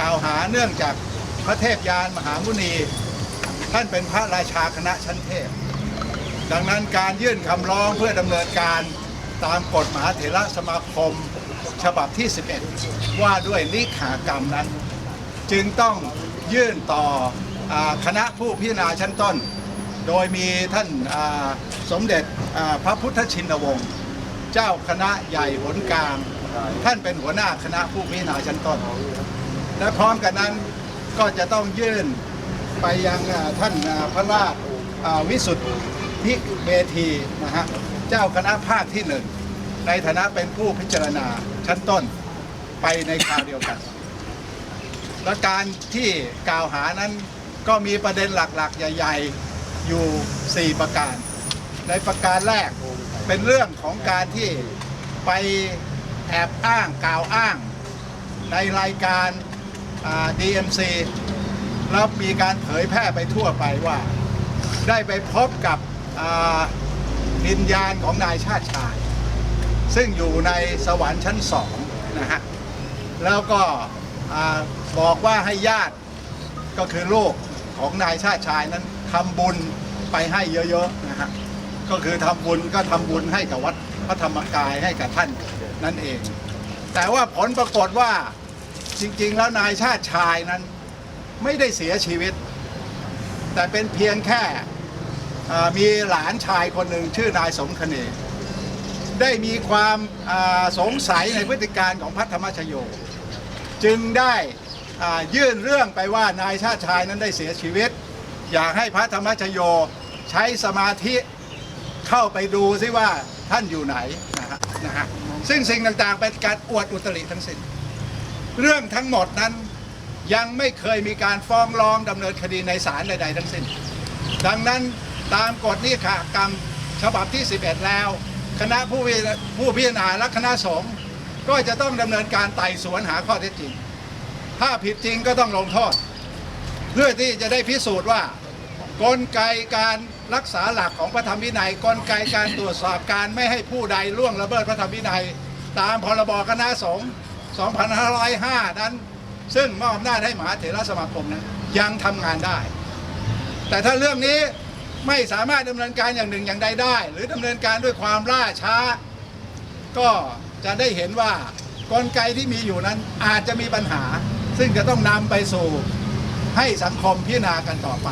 กล่าวหาเนื่องจากพระเทพยานมหามุนี ท่านเป็นพระราชาคณะชั้นเทพ ดังนั้นการยื่นคำร้องเพื่อดำเนินการตามกฎมหาเถระสมาคม ฉบับที่ 11 ว่าด้วยนิขากรรมนั้น จึงต้องยื่นต่ออคณะผู้พิจารณาชั้นต้น โดยมีท่านสมเด็จพระพุทธชินวงศ์เจ้าคณะใหญ่หนกลาง ท่านเป็นหัวหน้าคณะผู้พิจารณาชั้นต้น และพร้อมกันนั้นก็จะต้องยื่นไปยังท่านพระราชวิสุทธิเวทีนะฮะเจ้าคณะภาคที่หนึ่งในฐานะเป็นผู้พิจารณาชั้นต้นไปในคราวเดียวกัน และการที่กล่าวหานั้นก็มีประเด็นหลักๆ ใหญ่ ๆ อยู่ 4 ประการ ในประการแรกเป็นเรื่องของการที่ไปแอบอ้างกล่าวอ้าง ในรายการ DMC แล้วมีการเผยแพร่ไปทั่วไปว่า ได้ไปพบกับวิญญาณของนายชาติชาย ซึ่งอยู่ในสวรรค์ชั้นสองนะฮะแล้วก็บอกว่าให้ญาติก็คือลูกของนายชาติชายนั้นทำบุญไปให้เยอะๆนะฮะก็คือทำบุญก็ทำบุญให้กับวัดพระธรรมกายให้กับท่านนั่นเอง แต่ว่าผลปรากฏว่า จริง ๆ แล้วนายชาติชายนั้นไม่ได้เสียชีวิต แต่เป็นเพียงแค่มีหลานชายคนหนึ่งชื่อนายสมคเนยได้มีความสงสัยในพฤติการของพระธรรมชโย จึงได้ยื่นเรื่องไปว่านายชาติชายนั้นได้เสียชีวิต อยากให้พระธรรมชโยใช้สมาธิเข้าไปดูซิว่าท่านอยู่ไหนนะฮะซึ่งสิ่งต่างๆเป็นการอวดอุตริทั้งสิ้น เรื่องทั้งหมดนั้นยังไม่เคยมีการฟ้องร้องดำเนินคดีในศาลใด ๆ ทั้งสิ้น ดังนั้นตามกฎนิขากรรมฉบับที่ 11 แล้ว คณะผู้พิผู้พิจารณาและคณะสงฆ์ก็จะต้องดำเนินการไต่สวนหาข้อเท็จจริง ถ้าผิดจริงก็ต้องลงโทษ เพื่อที่จะได้พิสูจน์ว่า กลไกการรักษาหลักของพระธรรมวินัย กลไกการตรวจสอบการไม่ให้ผู้ใดล่วงละเมิดพระธรรมวินัย ตามพรบคณะสงฆ์ 2505 นั้น ซึ่งมอบอำนาจให้มหาเถรสมาคมนั้นยังทำงานได้ แต่ถ้าเรื่องนี้ไม่สามารถดำเนินการอย่างหนึ่งอย่างใดได้ หรือดำเนินการด้วยความล่าช้า ก็จะได้เห็นว่ากลไกที่มีอยู่นั้นอาจจะมีปัญหา ซึ่งจะต้องนำไปสู่ให้สังคมพิจารณากันต่อไป